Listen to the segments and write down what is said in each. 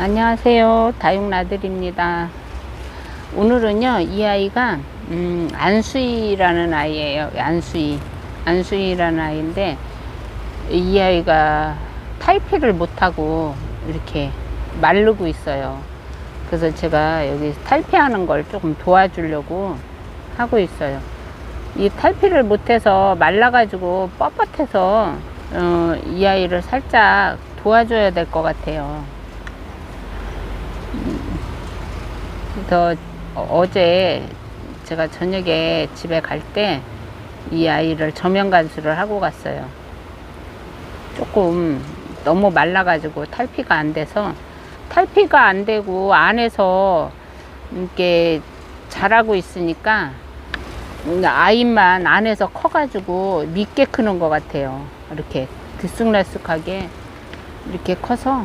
안녕하세요. 다육나들입니다. 오늘은요, 이 아이가, 음, 안수이라는 아이예요. 안수이. 안수이라는 아이인데, 이 아이가 탈피를 못하고 이렇게 마르고 있어요. 그래서 제가 여기 탈피하는 걸 조금 도와주려고 하고 있어요. 이 탈피를 못해서 말라가지고 뻣뻣해서, 어, 이 아이를 살짝 도와줘야 될 것 같아요. 그래서 어제 제가 저녁에 집에 갈 때 이 아이를 저면 간수를 하고 갔어요. 조금 너무 말라가지고 탈피가 안 돼서 탈피가 안 되고 안에서 이렇게 자라고 있으니까 아이만 안에서 커가지고 밑게 크는 것 같아요. 이렇게 들쑥날쑥하게 이렇게 커서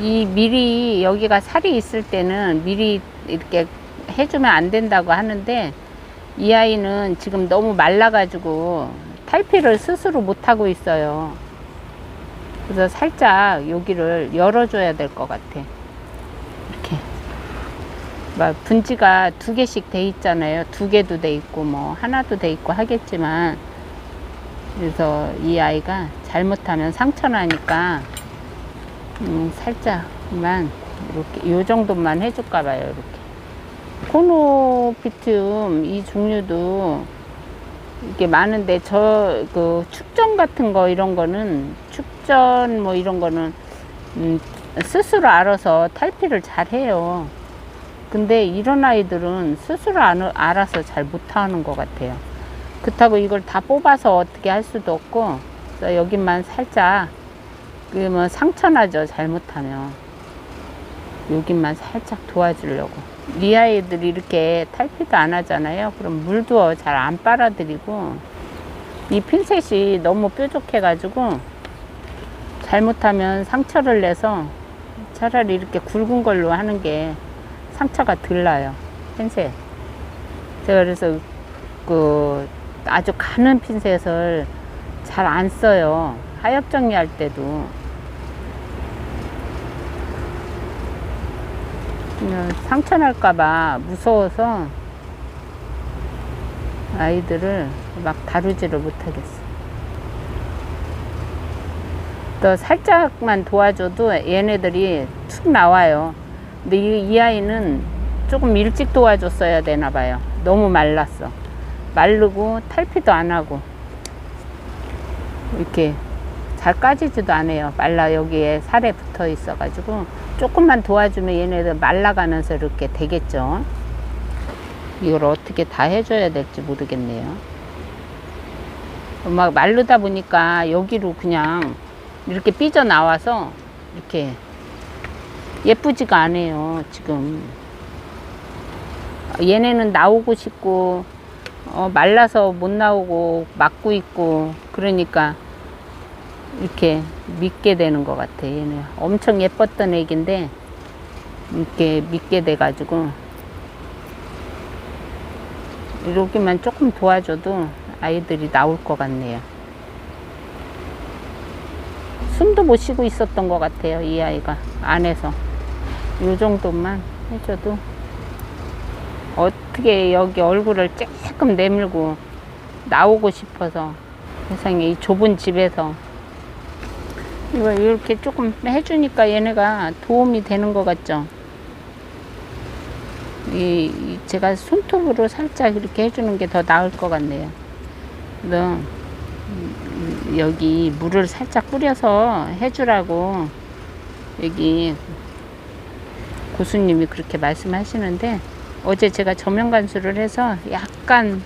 이 미리 여기가 살이 있을 때는 미리 이렇게 해주면 안 된다고 하는데 이 아이는 지금 너무 말라가지고 탈피를 스스로 못하고 있어요. 그래서 살짝 여기를 열어줘야 될 것 같아. 이렇게. 막 분지가 두 개씩 돼 있잖아요. 두 개도 돼 있고 뭐 하나도 돼 있고 하겠지만 그래서 이 아이가 잘못하면 상처 나니까 음, 살짝만 이렇게 요 정도만 해줄까 봐요 이렇게. 코노피튬 이 종류도 이게 많은데 저 그 축전 같은 거 이런 거는 축전 뭐 이런 거는 음, 스스로 알아서 탈피를 잘 해요. 근데 이런 아이들은 스스로 안- 알아서 잘 못하는 것 같아요. 그렇다고 이걸 다 뽑아서 어떻게 할 수도 없고 여기만 살짝 그러면 상처나죠 잘못하면. 여기만 살짝 도와주려고. 이 아이들이 이렇게 탈피도 안 하잖아요. 그럼 물도 잘 안 빨아들이고. 이 핀셋이 너무 뾰족해 가지고 잘못하면 상처를 내서 차라리 이렇게 굵은 걸로 하는 게 상처가 덜 나요 핀셋. 제가 그래서 그 아주 가는 핀셋을 잘 안 써요. 하엽 정리할 때도 그냥 상처 날까봐 무서워서 아이들을 막 다루지를 못하겠어. 또 살짝만 도와줘도 얘네들이 툭 나와요. 근데 이, 이 아이는 조금 일찍 도와줬어야 되나 봐요. 너무 말랐어. 마르고 탈피도 안 하고 이렇게 잘 까지지도 않아요. 말라 여기에 살에 붙어 있어가지고 조금만 도와주면 얘네들 말라가면서 이렇게 되겠죠. 이걸 어떻게 다 해줘야 될지 모르겠네요. 막 마르다 보니까 여기로 그냥 이렇게 삐져 나와서 이렇게 예쁘지가 않아요. 지금 얘네는 나오고 싶고 어, 말라서 못 나오고 막고 있고 그러니까 이렇게 믿게 되는 것 같아. 얘네 엄청 예뻤던 애기인데 이렇게 믿게 돼 가지고 이렇게만 조금 도와줘도 아이들이 나올 것 같네요. 숨도 못 쉬고 있었던 것 같아요 이 아이가. 안에서. 이 정도만 해줘도 어떻게 여기 얼굴을 조금 내밀고 나오고 싶어서 세상에 이 좁은 집에서 이거 이렇게 조금 해주니까 얘네가 도움이 되는 것 같죠? 이, 이 제가 손톱으로 살짝 이렇게 해주는 게 더 나을 것 같네요. 그래서 음, 여기 물을 살짝 뿌려서 해주라고 여기 고수님이 그렇게 말씀하시는데 어제 제가 저면 간수를 해서 약간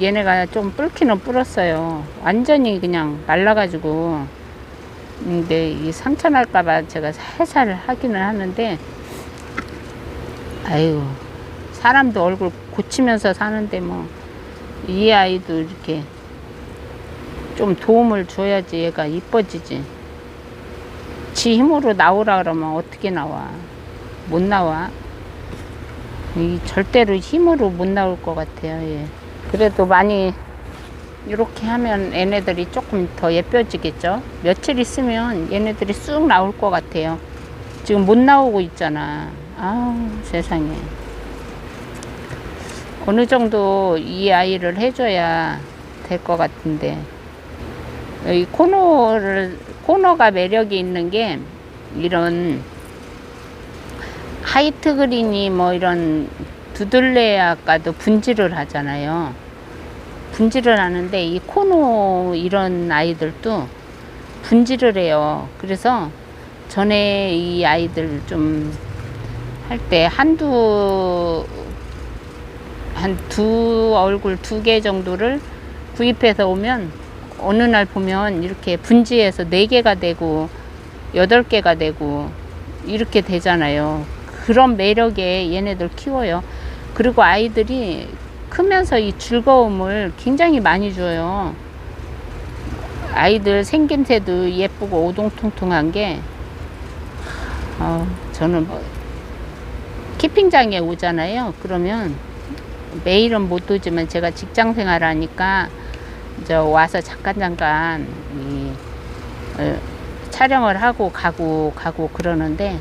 얘네가 좀 뿔기는 뿔었어요. 완전히 그냥 말라가지고 근데 이 상처 날까봐 제가 살살 하기는 하는데 아유 사람도 얼굴 고치면서 사는데 뭐 이 아이도 이렇게 좀 도움을 줘야지 얘가 이뻐지지. 지 힘으로 나오라 그러면 어떻게 나와? 못 나와. 이 절대로 힘으로 못 나올 것 같아요 얘. 그래도 많이 이렇게 하면 얘네들이 조금 더 예뻐지겠죠. 며칠 있으면 얘네들이 쑥 나올 것 같아요. 지금 못 나오고 있잖아. 아 세상에. 어느 정도 이 아이를 해줘야 될 것 같은데. 이 코너를, 코너가 매력이 있는 게 이런 하이트 그린이 뭐 이런 두들레 아까도 분질을 하잖아요. 분질을 하는데 이 코노 이런 아이들도 분질을 해요. 그래서 전에 이 아이들 좀 할 때 한두 한 두 얼굴 두 개 정도를 구입해서 오면 어느 날 보면 이렇게 분지해서 네 개가 되고 여덟 개가 되고 이렇게 되잖아요. 그런 매력에 얘네들 키워요. 그리고 아이들이 크면서 이 즐거움을 굉장히 많이 줘요. 아이들 생김새도 예쁘고 오동통통한 게, 어, 저는 뭐, 키핑장에 오잖아요. 그러면 매일은 못 오지만 제가 직장 생활 하니까, 저 와서 잠깐 잠깐, 이, 어, 촬영을 하고 가고 가고 그러는데,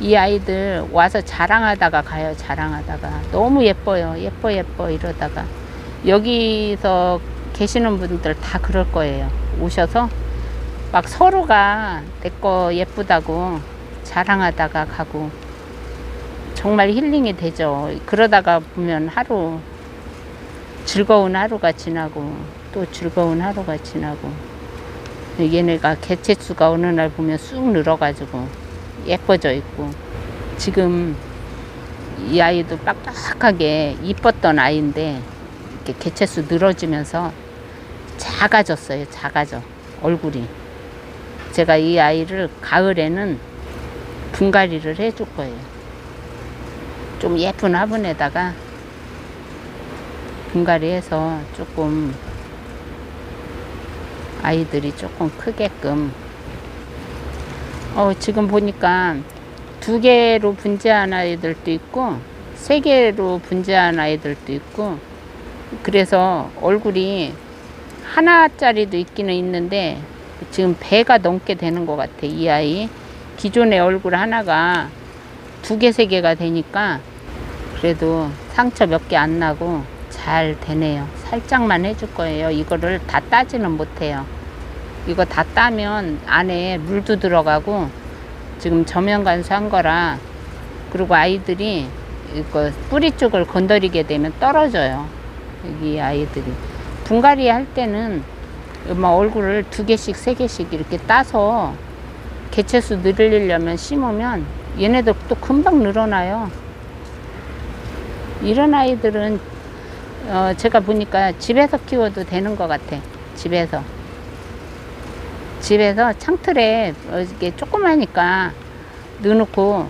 이 아이들 와서 자랑하다가 가요, 자랑하다가. 너무 예뻐요. 예뻐, 예뻐, 이러다가. 여기서 계시는 분들 다 그럴 거예요. 오셔서 막 서로가 내 거 예쁘다고 자랑하다가 가고. 정말 힐링이 되죠. 그러다가 보면 하루, 즐거운 하루가 지나고, 또 즐거운 하루가 지나고. 얘네가 개체수가 어느 날 보면 쑥 늘어가지고, 예뻐져 있고 지금 이 아이도 빡빡하게 이뻤던 아이인데 이렇게 개체수 늘어지면서 작아졌어요. 작아져 얼굴이. 제가 이 아이를 가을에는 분갈이를 해줄 거예요. 좀 예쁜 화분에다가 분갈이해서 조금 아이들이 조금 크게끔 어, 지금 보니까 두 개로 분재한 아이들도 있고, 세 개로 분재한 아이들도 있고, 그래서 얼굴이 하나짜리도 있기는 있는데, 지금 배가 넘게 되는 것 같아, 이 아이. 기존의 얼굴 하나가 두 개, 세 개가 되니까, 그래도 상처 몇 개 안 나고 잘 되네요. 살짝만 해줄 거예요. 이거를 다 따지는 못해요. 이거 다 따면 안에 물도 들어가고 지금 저면 간수 한 거라 그리고 아이들이 이거 뿌리 쪽을 건드리게 되면 떨어져요. 여기 아이들이 분갈이 할 때는 막 얼굴을 두 개씩 세 개씩 이렇게 따서 개체수 늘리려면 심으면 얘네들 또 금방 늘어나요. 이런 아이들은 어 제가 보니까 집에서 키워도 되는 것 같아. 집에서. 집에서 창틀에 어, 이렇게 조그마니까 넣어놓고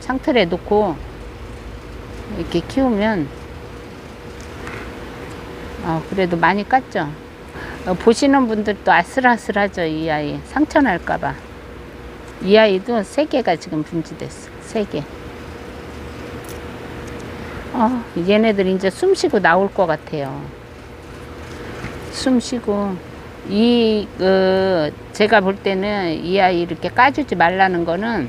창틀에 놓고 이렇게 키우면 어, 그래도 많이 깠죠. 어, 보시는 분들도 아슬아슬하죠. 이 아이 상처 날까봐. 이 아이도 세 개가 지금 분지됐어. 세 개. 어, 얘네들 이제 숨 쉬고 나올 것 같아요. 숨 쉬고 이, 그, 제가 볼 때는 이 아이 이렇게 까주지 말라는 거는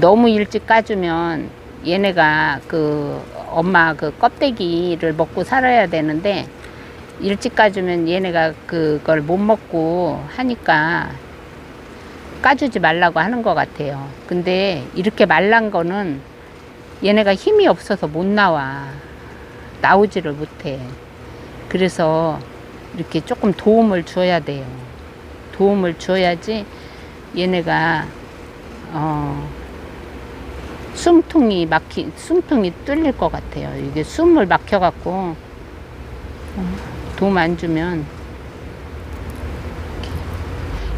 너무 일찍 까주면 얘네가 그 엄마 그 껍데기를 먹고 살아야 되는데 일찍 까주면 얘네가 그걸 못 먹고 하니까 까주지 말라고 하는 것 같아요. 근데 이렇게 말란 거는 얘네가 힘이 없어서 못 나와. 나오지를 못해. 그래서 이렇게 조금 도움을 줘야 돼요. 도움을 줘야지 얘네가 어, 숨통이 막히 숨통이 뚫릴 것 같아요. 이게 숨을 막혀갖고 어, 도움 안 주면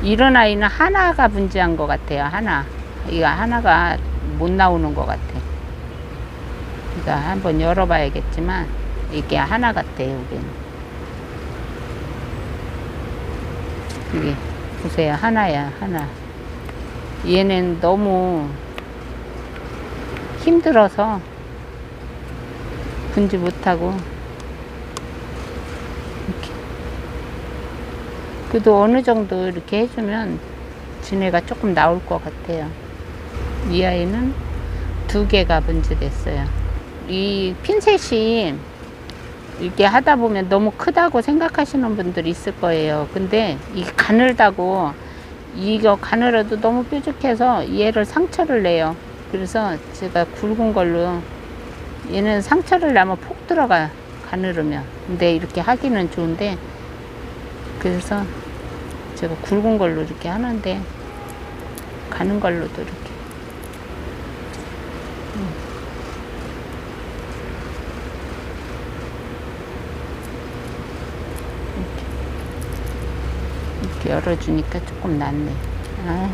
이런 아이는 하나가 분지한 것 같아요. 하나 이거 하나가 못 나오는 것 같아. 그러니까 한번 열어봐야겠지만 이게 하나 같아요. 여기는. 이게 보세요 하나야 하나 얘는 너무 힘들어서 분지 못하고 이렇게 그래도 어느 정도 이렇게 해주면 진해가 조금 나올 것 같아요. 이 아이는 두 개가 분지됐어요. 이 핀셋이 이렇게 하다 보면 너무 크다고 생각하시는 분들이 있을 거예요. 근데 이 가늘다고 이거 가늘어도 너무 뾰족해서 얘를 상처를 내요. 그래서 제가 굵은 걸로 얘는 상처를 나면 폭 들어가요. 가늘으면. 근데 이렇게 하기는 좋은데 그래서 제가 굵은 걸로 이렇게 하는데 가는 걸로도 이렇게 이렇게 열어주니까 조금 낫네. 아.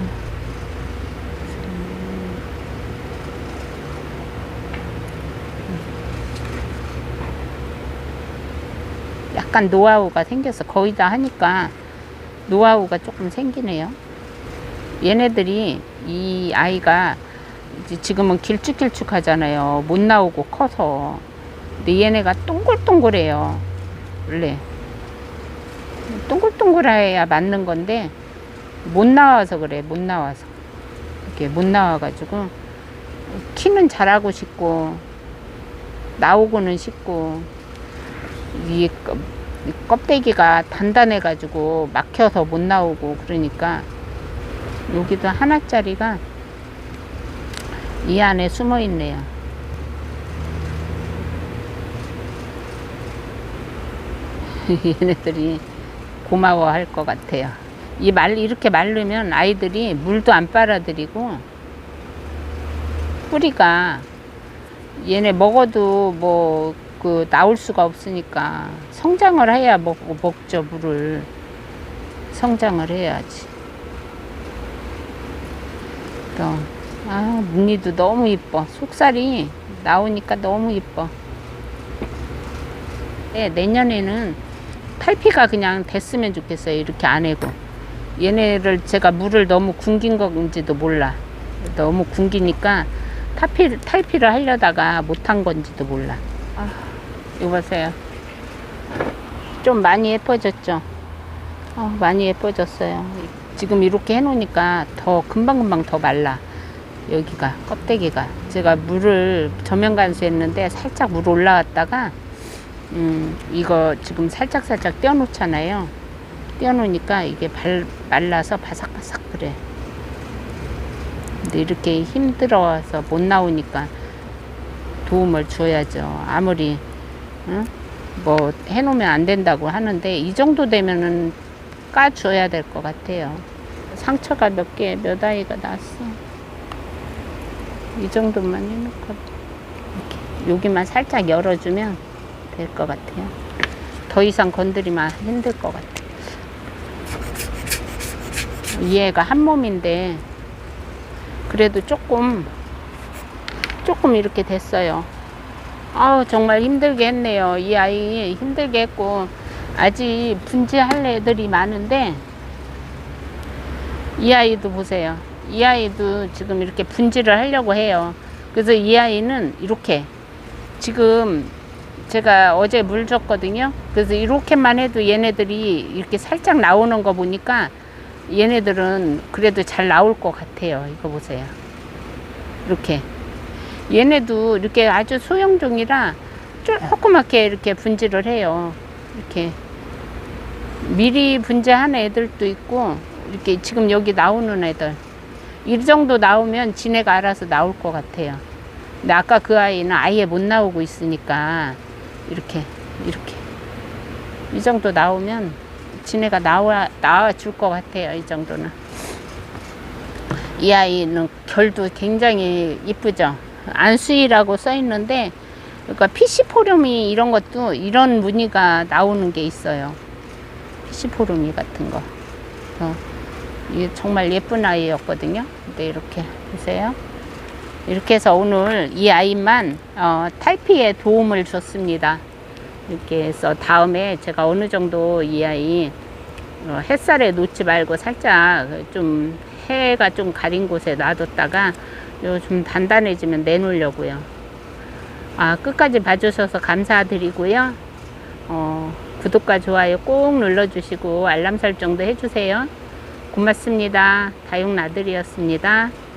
약간 노하우가 생겼어. 거의 다 하니까 노하우가 조금 생기네요. 얘네들이 이 아이가 지금은 길쭉길쭉 하잖아요. 못 나오고 커서. 근데 얘네가 동글동글해요. 원래. 동글동글해야 맞는 건데 못 나와서 그래. 못 나와서. 이렇게 못 나와가지고 키는 잘하고 싶고 나오고는 싶고 이 껍데기가 단단해가지고 막혀서 못 나오고 그러니까 여기도 하나짜리가 이 안에 숨어 있네요. 얘네들이 고마워할 것 같아요. 이 말 이렇게 말르면 아이들이 물도 안 빨아들이고 뿌리가 얘네 먹어도 뭐 그 나올 수가 없으니까 성장을 해야 먹, 먹죠 물을 성장을 해야지 또 아, 묵니도 너무 이뻐. 속살이 나오니까 너무 이뻐. 네, 내년에는 탈피가 그냥 됐으면 좋겠어요. 이렇게 안 해고. 얘네를 제가 물을 너무 굶긴 건지도 몰라. 너무 굶기니까 탈피, 탈피를 하려다가 못한 건지도 몰라. 아, 이거 보세요. 좀 많이 예뻐졌죠? 어, 많이 예뻐졌어요. 지금 이렇게 해 놓으니까 더 금방금방 더 말라. 여기가 껍데기가 제가 물을 저면 간수했는데 살짝 물 올라왔다가 음 이거 지금 살짝 살짝 떼어놓잖아요. 떼어놓으니까 이게 발, 말라서 바삭바삭 그래. 근데 이렇게 힘들어서 못 나오니까 도움을 줘야죠. 아무리 응? 뭐 해놓으면 안 된다고 하는데 이 정도 되면은 까줘야 될 것 같아요. 상처가 몇 개 몇 아이가 났어. 이 정도만 해놓고 이렇게 여기만 살짝 열어주면 될 것 같아요. 더 이상 건드리면 힘들 것 같아. 얘가 한 몸인데 그래도 조금 조금 이렇게 됐어요. 아우 정말 힘들게 했네요. 이 아이 힘들게 했고 아직 분지할 애들이 많은데 이 아이도 보세요. 이 아이도 지금 이렇게 분지를 하려고 해요. 그래서 이 아이는 이렇게 지금 제가 어제 물 줬거든요. 그래서 이렇게만 해도 얘네들이 이렇게 살짝 나오는 거 보니까 얘네들은 그래도 잘 나올 것 같아요. 이거 보세요. 이렇게. 얘네도 이렇게 아주 소형종이라 조그맣게 이렇게 분지를 해요. 이렇게. 미리 분지한 애들도 있고, 이렇게 지금 여기 나오는 애들. 이 정도 나오면 지네가 알아서 나올 것 같아요. 근데 아까 그 아이는 아예 못 나오고 있으니까 이렇게 이렇게 이 정도 나오면 지네가 나와 나와 줄 것 같아요. 이 정도는 이 아이는 결도 굉장히 이쁘죠. 안수이라고 써 있는데 그러니까 피시포름이 이런 것도 이런 무늬가 나오는 게 있어요. 피시포름이 같은 거. 어. 정말 예쁜 아이였거든요. 근데 이렇게 보세요. 이렇게 해서 오늘 이 아이만 어, 탈피에 도움을 줬습니다. 이렇게 해서 다음에 제가 어느 정도 이 아이 어, 햇살에 놓지 말고 살짝 좀 해가 좀 가린 곳에 놔뒀다가 요좀 단단해지면 내놓으려고요. 아, 끝까지 봐주셔서 감사드리고요. 어, 구독과 좋아요 꼭 눌러주시고 알람 설정도 해주세요. 고맙습니다. 다육나들이었습니다.